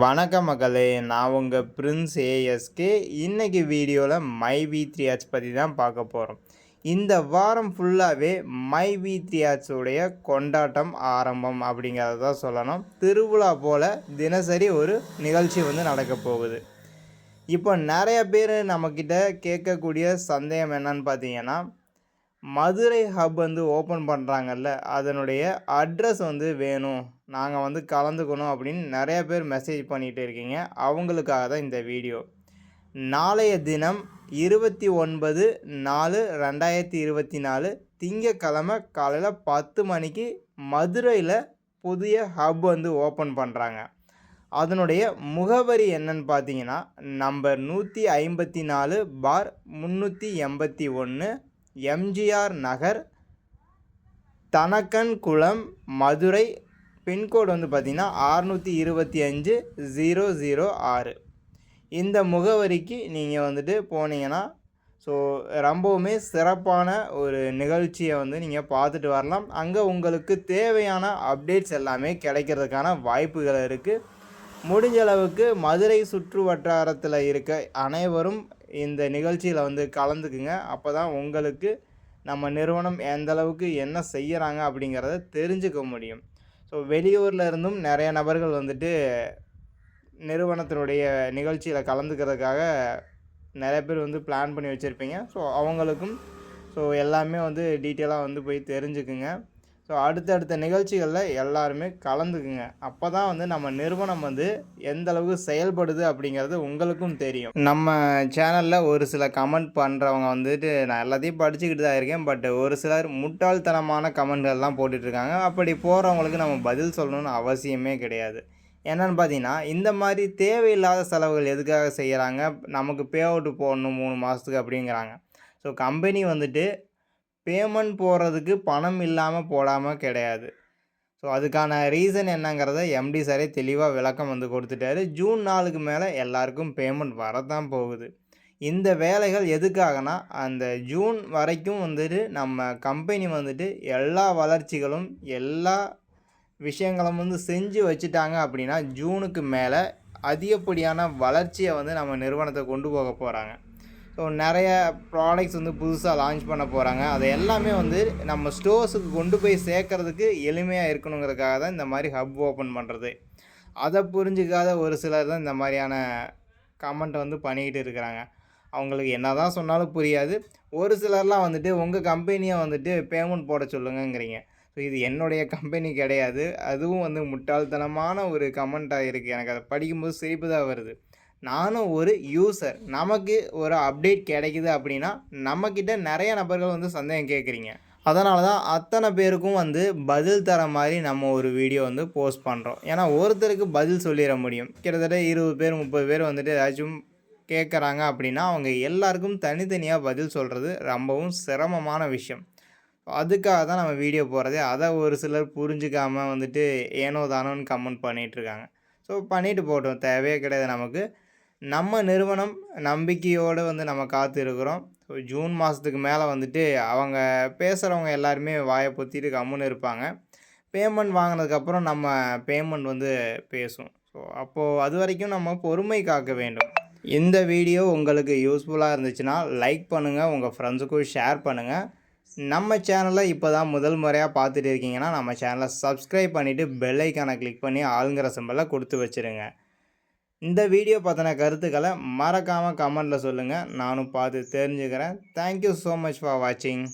வணக்க மகளே நான் உங்கள் பிரின்ஸ் ஏஎஸ்கே இன்றைக்கி வீடியோவில் மை வி த்ரீ ஆட்ஸ் பற்றி தான் பார்க்க போகிறோம் இந்த வாரம் ஃபுல்லாகவே மை வி த்ரீ ஆட்ஸுடைய கொண்டாட்டம் ஆரம்பம் அப்படிங்கிறத தான் சொல்லணும். திருவிழா போல் தினசரி ஒரு நிகழ்ச்சி வந்து நடக்க போகுது. இப்போ நிறைய பேர் நம்மக்கிட்ட கேட்கக்கூடிய சந்தேகம் என்னன்னு பார்த்தீங்கன்னா மதுரை ஹப் வந்து ஓப்பன் பண்ணுறாங்கல்ல அதனுடைய அட்ரஸ் வந்து வேணும். நாங்கள் வந்து கலந்துக்கணும் அப்படின்னு நிறைய பேர் மெசேஜ் பண்ணிகிட்டு இருக்கீங்க. அவங்களுக்காக தான் இந்த வீடியோ நாளைய தினம் இருபத்தி ஒன்பது நாலு ரெண்டாயிரத்தி இருபத்தி நாலு திங்கக்கிழமை காலையில் பத்து மணிக்கு மதுரையில் புதிய ஹப் வந்து ஓப்பன் பண்ணுறாங்க அதனுடைய முகவரி என்னன்னு பார்த்தீங்கன்னா நம்பர் நூற்றி ஐம்பத்தி நாலு பார் முந்நூற்றி எண்பத்தி ஒன்று எம்ஜிஆர் நகர் தனக்கன் குளம் மதுரை பின்கோடு வந்து பார்த்திங்கன்னா ஆறுநூற்றி இருபத்தி அஞ்சு ஜீரோ ஜீரோ ஆறு. இந்த முகவரிக்கு நீங்கள் வந்துட்டு போனீங்கன்னா ஸோ ரொம்பவுமே சிறப்பான ஒரு நிகழ்ச்சியை வந்து நீங்கள் பார்த்துட்டு வரலாம். அங்கே உங்களுக்கு தேவையான அப்டேட்ஸ் எல்லாமே கிடைக்கிறதுக்கான வாய்ப்புகள் இருக்குது முடிஞ்ச அளவுக்கு மதுரை சுற்று வட்டாரத்தில் இருக்க அனைவரும் இந்த நிகழ்ச்சியில் வந்து கலந்துக்குங்க. அப்போ தான் உங்களுக்கு நம்ம நிறுவனம் எந்தளவுக்கு என்ன செய்கிறாங்க அப்படிங்கிறத தெரிஞ்சுக்க முடியும். ஸோ வெளியூரில் இருந்தும் நிறைய நபர்கள் வந்துட்டு நிறுவனத்தினுடைய நிகழ்ச்சியில் கலந்துக்கிறதுக்காக நிறைய பேர் வந்து பிளான் பண்ணி வச்சுருப்பீங்க. ஸோ அவங்களுக்கும் ஸோ எல்லாமே வந்து டீட்டெயிலாக வந்து போய் தெரிஞ்சுக்குங்க. ஸோ அடுத்தடுத்த நிகழ்ச்சிகளில் எல்லாருமே கலந்துக்குங்க. அப்போ தான் வந்து நம்ம நிறுவனம் வந்து எந்த அளவுக்கு செயல்படுது அப்படிங்கிறது உங்களுக்கும் தெரியும். நம்ம சேனலில் ஒரு சில கமெண்ட் பண்ணுறவங்க வந்துட்டு நான் எல்லாத்தையும் படிச்சுக்கிட்டு தான் இருக்கேன். பட் ஒரு சிலர் முட்டாள்தனமான கமெண்ட்கள்லாம் போட்டுட்ருக்காங்க. அப்படி போகிறவங்களுக்கு நம்ம பதில் சொல்லணும்னு அவசியமே கிடையாது. என்னென்னு பார்த்தீங்கன்னா இந்த மாதிரி தேவையில்லாத செலவுகள் எதுக்காக செய்கிறாங்க நமக்கு பே அவுட்டு போடணும் மூணு மாதத்துக்கு அப்படிங்கிறாங்க. ஸோ கம்பெனி வந்துட்டு பேமெண்ட் போடுறதுக்கு பணம் இல்லாமல் போடாமல் கிடையாது. ஸோ அதுக்கான ரீசன் என்னங்கிறத எம்டி சாரே தெளிவாக விளக்கம் வந்து கொடுத்துட்டாரு. ஜூன் நாளுக்கு மேலே எல்லாருக்கும் பேமெண்ட் வரதான் போகுது. இந்த வேலைகள் எதுக்காகனா அந்த ஜூன் வரைக்கும் வந்துட்டு நம்ம கம்பெனி வந்துட்டு எல்லா வளர்ச்சிகளும் எல்லா விஷயங்களும் வந்து செஞ்சு வச்சுட்டாங்க அப்படின்னா ஜூனுக்கு மேலே அதிகப்படியான வளர்ச்சியை வந்து நம்ம நிறுவனத்தை கொண்டு போக போகிறாங்க ஸோ நிறைய ப்ராடக்ட்ஸ் வந்து புதுசாக லான்ச் பண்ண போகிறாங்க அது எல்லாமே வந்து நம்ம ஸ்டோர்ஸுக்கு கொண்டு போய் சேர்க்கறதுக்கு எளிமையாக இருக்கணுங்கிறதுக்காக தான் இந்த மாதிரி ஹப் ஓப்பன் பண்ணுறது அதை புரிஞ்சுக்காத ஒரு சிலர் தான் இந்த மாதிரியான கமெண்ட்டை வந்து பண்ணிக்கிட்டு இருக்கிறாங்க. அவங்களுக்கு என்ன தான் சொன்னாலும் புரியாது. ஒரு சிலர்லாம் வந்துட்டு உங்கள் கம்பெனியை வந்துட்டு பேமெண்ட் போட சொல்லுங்கங்கிறீங்க. ஸோ இது என்னுடைய கம்பெனி கிடையாது. அதுவும் வந்து முட்டாள்தனமான ஒரு கமெண்ட்டாக இருக்குது எனக்கு அதை படிக்கும்போது சிரிப்பு தான் வருது. நானும் ஒரு யூசர் நமக்கு ஒரு அப்டேட் கிடைக்குது அப்படின்னா நம்மக்கிட்ட நிறைய நபர்கள் வந்து சந்தேகம் கேட்குறீங்க. அதனால தான் அத்தனை பேருக்கும் வந்து பதில் தர மாதிரி நம்ம ஒரு வீடியோ வந்து போஸ்ட் பண்ணுறோம் ஏன்னா ஒருத்தருக்கு பதில் சொல்லிட முடியும். கிட்டத்தட்ட இருபது பேர் முப்பது பேர் வந்துட்டு ஏதாச்சும் கேட்குறாங்க அப்படின்னா அவங்க எல்லாருக்கும் தனித்தனியாக பதில் சொல்கிறது ரொம்பவும் சிரமமான விஷயம். அதுக்காக தான் நம்ம வீடியோ போகிறதே அதை ஒரு சிலர் புரிஞ்சுக்காமல் வந்துட்டு ஏனோ தானோன்னு கமெண்ட் பண்ணிகிட்ருக்காங்க ஸோ பண்ணிவிட்டு போட்டோம். தேவையே கிடையாது நமக்கு. நம்ம நிறுவனம் நம்பிக்கையோடு வந்து நம்ம காத்து இருக்கிறோம் ஸோ ஜூன் மாதத்துக்கு மேலே வந்துட்டு அவங்க பேசுகிறவங்க எல்லாருமே வாயை பொத்திட்டு கம்முன்னு இருப்பாங்க. பேமெண்ட் வாங்கினதுக்கப்புறம் நம்ம பேமெண்ட் வந்து பேசும். ஸோ அப்போது அது வரைக்கும் நம்ம பொறுமை காக்க வேண்டும். இந்த வீடியோ உங்களுக்கு யூஸ்ஃபுல்லாக இருந்துச்சுன்னா லைக் பண்ணுங்கள் உங்கள் ஃப்ரெண்ட்ஸுக்கும் ஷேர் பண்ணுங்கள் நம்ம சேனலை இப்போ தான் முதல் முறையாக பார்த்துட்டு இருக்கீங்கன்னா நம்ம சேனலை சப்ஸ்கிரைப் பண்ணிவிட்டு பெல்லைக்கானை கிளிக் பண்ணி ஆளுங்கிற சிம்பிளை கொடுத்து வச்சுருங்க. இந்த வீடியோ பற்றின கருத்துக்களை மறக்காமல் கமெண்டில் சொல்லுங்கள் நானும் பார்த்து தெரிஞ்சுக்கிறேன். தேங்க்யூ ஸோ மச் ஃபார் வாட்சிங்